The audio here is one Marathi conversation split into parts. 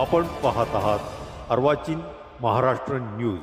आपण पाहत आहात अर्वाचीन महाराष्ट्र न्यूज.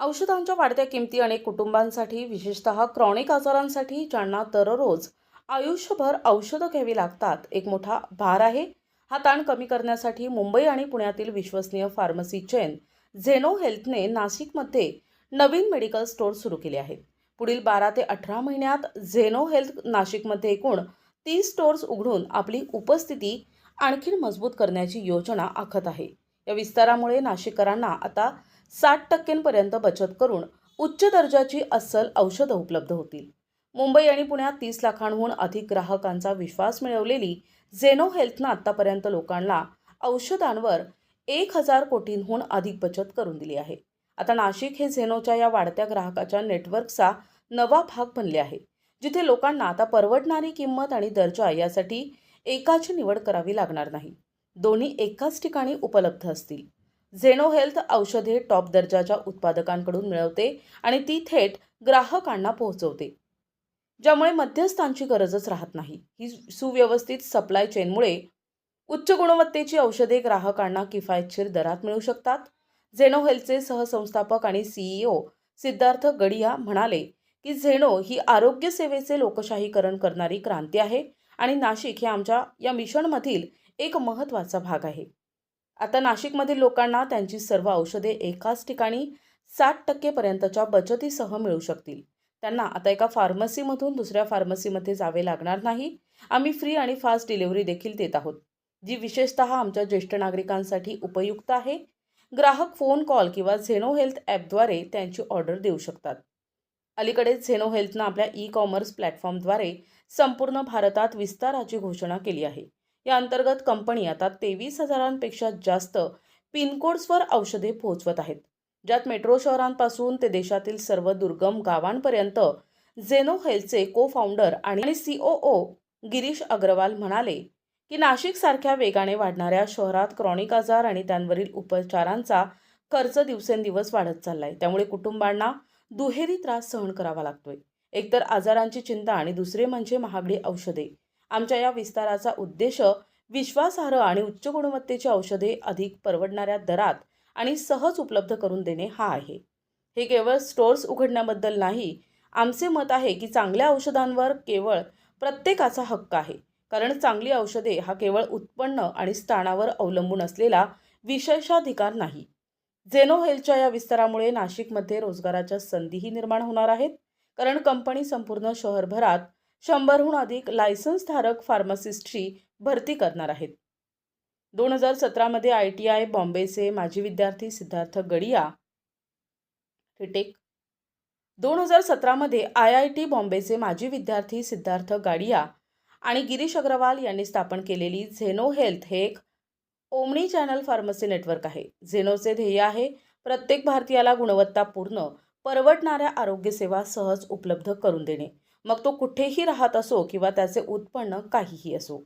औषधांच्या वाढत्या किमती अनेक कुटुंबांसाठी विशेषतः क्रॉनिक आजारांसाठी ज्यांना दररोज आयुष्यभर औषधं घ्यावी लागतात एक मोठा भार आहे. हा ताण कमी करण्यासाठी मुंबई आणि पुण्यातील विश्वसनीय फार्मसी चेन झेनो हेल्थने नाशिकमध्ये नवीन मेडिकल स्टोअर सुरू केले आहेत. पुढील बारा ते अठरा महिन्यात झेनो हेल्थ नाशिकमध्ये एकूण तीस स्टोअर्स उघडून आपली उपस्थिती आणखीन मजबूत करण्याची योजना आखत आहे. या विस्तारामुळे नाशिककरांना आता साठ टक्क्यांपर्यंत बचत करून उच्च दर्जाची अस्सल औषधं उपलब्ध होतील. मुंबई आणि पुण्यात तीस लाखांहून अधिक ग्राहकांचा विश्वास मिळवलेली झेनो हेल्थनं आत्तापर्यंत लोकांना औषधांवर एक हजार कोटींहून अधिक बचत करून दिली आहे. आता नाशिक हे झेनोच्या या वाढत्या ग्राहकाच्या नेटवर्कचा नवा भाग बनले आहे जिथे लोकांना आता परवडणारी किंमत आणि दर्जा यासाठी एकाची निवड करावी लागणार नाही. दोन्ही एकाच ठिकाणी उपलब्ध असतील. झेनो हेल्थ औषधे टॉप दर्जाच्या उत्पादकांकडून मिळवते आणि ती थेट ग्राहकांना पोहोचवते. ज्यामुळे मध्यस्थांची गरजच राहत नाही. ही सुव्यवस्थित सप्लाय चेनमुळे उच्च गुणवत्तेची औषधे ग्राहकांना किफायतशीर दरात मिळू शकतात. झेनो हेल्थचे सहसंस्थापक आणि सीईओ सिद्धार्थ गडिया म्हणाले की झेनो ही आरोग्य सेवेचे लोकशाहीकरण करणारी क्रांती आहे. आणि नाशिक हे आमच्या या मिशनमधील एक महत्त्वाचा भाग आहे. आता नाशिकमधील लोकांना त्यांची सर्व औषधे एकाच ठिकाणी साठ टक्केपर्यंतच्या बचतीसह मिळू शकतील. त्यांना आता एका फार्मसीमधून दुसऱ्या फार्मसीमध्ये जावे लागणार नाही. आम्ही फ्री आणि फास्ट डिलिव्हरी देखील देत आहोत जी विशेषतः आमच्या ज्येष्ठ नागरिकांसाठी उपयुक्त आहे. ग्राहक फोन कॉल किंवा झेनो हेल्थ ॲपद्वारे त्यांची ऑर्डर देऊ शकतात. अलीकडेच झेनो हेल्थनं आपल्या ई कॉमर्स प्लॅटफॉर्मद्वारे संपूर्ण भारतात विस्ताराची घोषणा केली आहे. या अंतर्गत कंपनी आता तेवीस हजारांपेक्षा जास्त पिनकोड्सवर औषधे पोहोचवत आहेत. ज्यात मेट्रो शहरांपासून ते देशातील सर्व दुर्गम गावांपर्यंत झेनो हेल्थचे को फाउंडर आणि C O O Girish Agarwal म्हणाले की नाशिकसारख्या वेगाने वाढणाऱ्या शहरात क्रॉनिक आजार आणि त्यांवरील उपचारांचा खर्च दिवसेंदिवस वाढत चाललाय. त्यामुळे कुटुंबांना दुहेरी त्रास सहन करावा लागतोय. एकतर आजारांची चिंता आणि दुसरे म्हणजे महागडी औषधे. आमच्या या विस्ताराचा उद्देश विश्वासार्ह आणि उच्च गुणवत्तेची औषधे अधिक परवडणाऱ्या दरात आणि सहज उपलब्ध करून देणे हा आहे. हे केवळ स्टोअर्स उघडण्याबद्दल नाही आमचे मत आहे की चांगल्या औषधांवर केवळ प्रत्येकाचा हक्क आहे कारण चांगली औषधे हा केवळ उत्पन्न आणि स्थानावर अवलंबून असलेला विशेषाधिकार नाही. झेनो हेल्थच्या या विस्तारामुळे नाशिकमध्ये रोजगाराच्या संधीही निर्माण होणार आहेत. कारण कंपनी संपूर्ण शहरभरात शंभरहून अधिक लायसन्सधारक फार्मासिस्टची भरती करणार आहेत. दोन हजार सतरामध्ये आय टी आय बॉम्बेचे माजी विद्यार्थी सिद्धार्थ गडिया रिटेक. दोन हजार सतरामध्ये आय आय टी बॉम्बेचे माजी विद्यार्थी सिद्धार्थ गाडिया आणि गिरीश अग्रवाल यांनी स्थापन केलेली झेनो हेल्थ हे एक ओमनी चॅनल फार्मसी नेटवर्क आहे. झेनोचे ध्येय आहे प्रत्येक भारतीयाला गुणवत्तापूर्ण परवडणाऱ्या आरोग्यसेवा सहज उपलब्ध करून देणे. मग तो कुठेही राहत असो किंवा त्याचे उत्पन्न काहीही असो.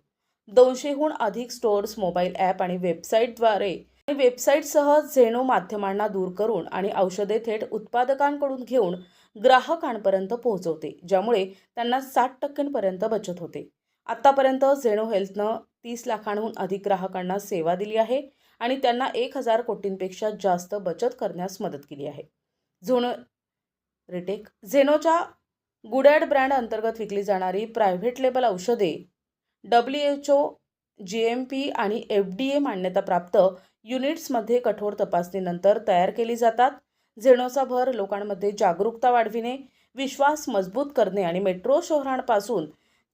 दोनशेहून अधिक स्टोअर्स मोबाईल ॲप आणि वेबसाईटद्वारे आणि वेबसाईटसह झेनो माध्यमांना दूर करून आणि औषधे थेट उत्पादकांकडून घेऊन ग्राहकांपर्यंत पोहोचवते ज्यामुळे त्यांना साठ टक्क्यांपर्यंत बचत होते. आत्तापर्यंत झेनो हेल्थनं तीस लाखांहून अधिक ग्राहकांना सेवा दिली आहे आणि त्यांना एक हजार कोटींपेक्षा जास्त बचत करण्यास मदत केली आहे. झोनो रिटेक. झेनोच्या गुडॅड ब्रँड अंतर्गत विकली जाणारी प्रायव्हेट लेबल औषधे W H O G M P आणि एफ डी ए मान्यताप्राप्त युनिट्समध्ये कठोर तपासणीनंतर तयार केली जातात. झेनोचा भर लोकांमध्ये जागरूकता वाढविणे विश्वास मजबूत करणे आणि मेट्रो शहरांपासून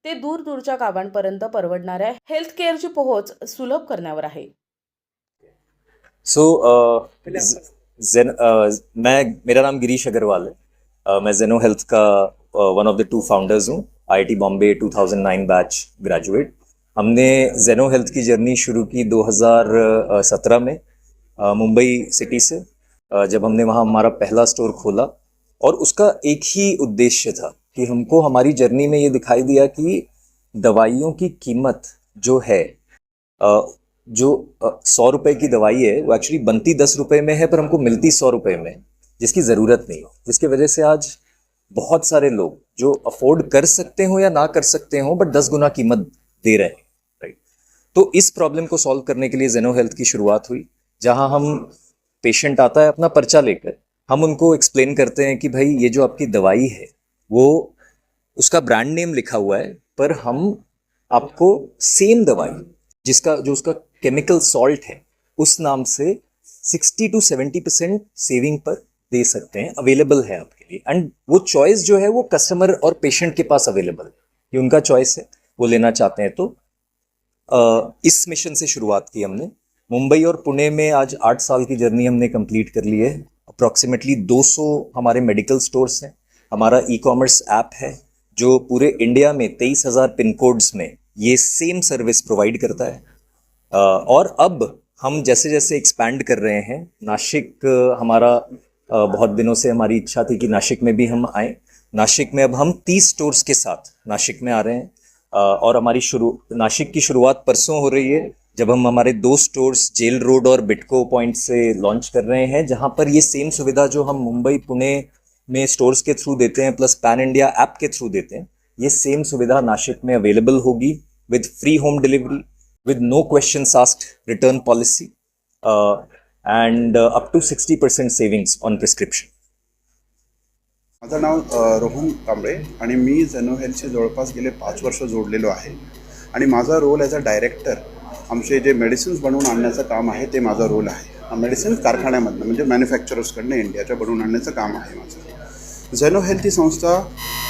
ते दूरदूरच्या गावांपर्यंत परवडणाऱ्या हेल्थ केअरची पोहोच सुलभ करण्यावर आहे. सो जेन uh, uh, मैं मेरा नाम गिरीश अग्रवाल है। मैं जेनो हेल्थ का one of the two founders हूँ। आईआईटी बॉम्बे 2009 बैच ग्रेजुएट हमने जेनो हेल्थ की जर्नी शुरू की 2017 में uh, मुंबई सिटी से uh, जब हमने वहाँ हमारा पहला स्टोर खोला। और उसका एक ही उद्देश्य था कि हमको हमारी जर्नी में ये दिखाई दिया कि दवाइयों की कीमत जो है जो सौ रुपए की दवाई है वो एक्चुअली बनती दस रुपए में है पर हमको मिलती सौ रुपए में। जिसकी ज़रूरत नहीं हो। जिसकी वजह से आज बहुत सारे लोग जो अफोर्ड कर सकते हो या ना कर सकते हो बट दस गुना कीमत दे रहे हैं राइट तो इस प्रॉब्लम को सॉल्व करने के लिए जेनो हेल्थ की शुरुआत हुई, जहाँ हम पेशेंट आता है अपना पर्चा लेकर। हम उनको एक्सप्लेन करते हैं कि भाई, ये जो आपकी दवाई है, वो उसका ब्रांड नेम लिखा हुआ है, पर हम आपको सेम दवाई, जिसका, जो उसका केमिकल सॉल्ट है, उस नाम से 60 टू 70 परसेंट सेविंग पर दे सकते हैं अवेलेबल है आपके लिए। एंड वो चॉइस जो है वो कस्टमर और पेशेंट के पास अवेलेबल है। ये उनका चॉइस है। वो लेना चाहते हैं तो अ, इस मिशन से शुरुआत की हमने। मुंबई और पुणे में आज आठ साल की जर्नी हमने कंप्लीट कर ली है। अप्रॉक्सीमेटली 200 हमारे मेडिकल स्टोर्स हैं। हमारा ई कॉमर्स ऐप है जो पूरे इंडिया में तेईस हज़ार पिन कोड्स में ये सेम सर्विस प्रोवाइड करता है। अ, और अब हम जैसे जैसे एक्सपैंड कर रहे हैं नासिक हमारा बहुत दिनों से हमारी इच्छा थी कि नासिक में भी हम आए। नासिक में अब हम तीस स्टोर्स के साथ नासिक में आ रहे हैं। और हमारी शुरू नासिक की शुरुआत परसों हो रही है जब हम हमारे दो स्टोर्स जेल रोड और बिटको पॉइंट से लॉन्च कर रहे हैं जहाँ पर ये सेम सुविधा जो हम मुंबई पुणे में स्टोर्स के थ्रू देते हैं प्लस पैन इंडिया ऐप के थ्रू देते हैं ये सेम सुविधा नासिक में अवेलेबल होगी with free home delivery with no question asked return uh, and uh, up to 60% savings on prescription. माझं नाव अ, रोहन कांबळे आणि मी झेनो हेल्थशी जवळपास गेले पाच वर्ष जोडलेलो आहे. आणि माझा रोल ॲज अ डायरेक्टर आमचे जे मेडिसिन्स बनवून आणण्याचं काम आहे ते माझा रोल आहे. मेडिसिन कारखान्यामधनं म्हणजे मॅन्युफॅक्चरर्सकडनं इंडियाच्या बनवून आणण्याचं काम आहे माझं. झेनो हेल्थ ही संस्था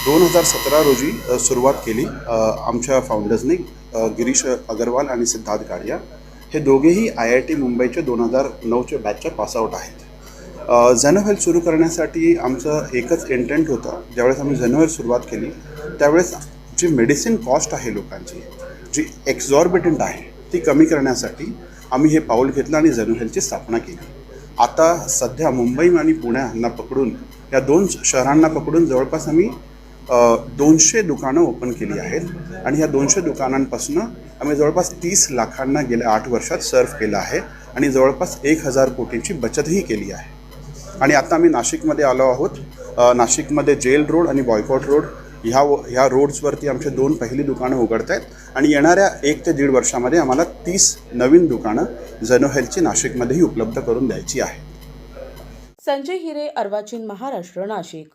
दोन हजार सतरा रोजी अ, सुरुवात केली अ, आमच्या फाउंडर्सनी अ, गिरीश अगरवाल आणि सिद्धार्थ गाडिया हे दोघेही आय आय टी मुंबईचे दोन हजार नऊचे बॅचचे पासआउट आहेत. झेनो सुरू करण्यासाठी आमचं एकच इंटेंट होतं. ज्यावेळेस आम्ही झेनो सुरुवात केली त्यावेळेस जी मेडिसिन कॉस्ट आहे लोकांची जी एक्झॉर्बिटंट आहे ती कमी करण्यासाठी आम्ही हे पाऊल घेतलं आणि झेनो स्थापना केली. आता सध्या मुंबई आणि पुण्यांना पकडून या दोन शहरांना पकडून जवळपास आम्ही दोनशे दुकानं ओपन केली आहेत. आणि ह्या दोनशे दुकानांपासून आम्ही जवळपास तीस लाखांना गेल्या आठ वर्षात सर्व केलं आहे. आणि जवळपास एक हजार कोटींची बचतही केली आहे. आणि आता आम्ही नाशिकमध्ये आलो आहोत. नाशिकमध्ये जेल रोड आणि बॉयकॉट रोड ह्या ह्या रोड्सवरती आमचे दोन पहिली दुकानं उघडत आहेत. आणि येणाऱ्या एक ते दीड वर्षामध्ये आम्हाला तीस नवीन दुकानं जनोहेल्थची नाशिकमध्येही उपलब्ध करून द्यायची आहे. संजय हिरे अर्वाचीन महाराष्ट्र नाशिक.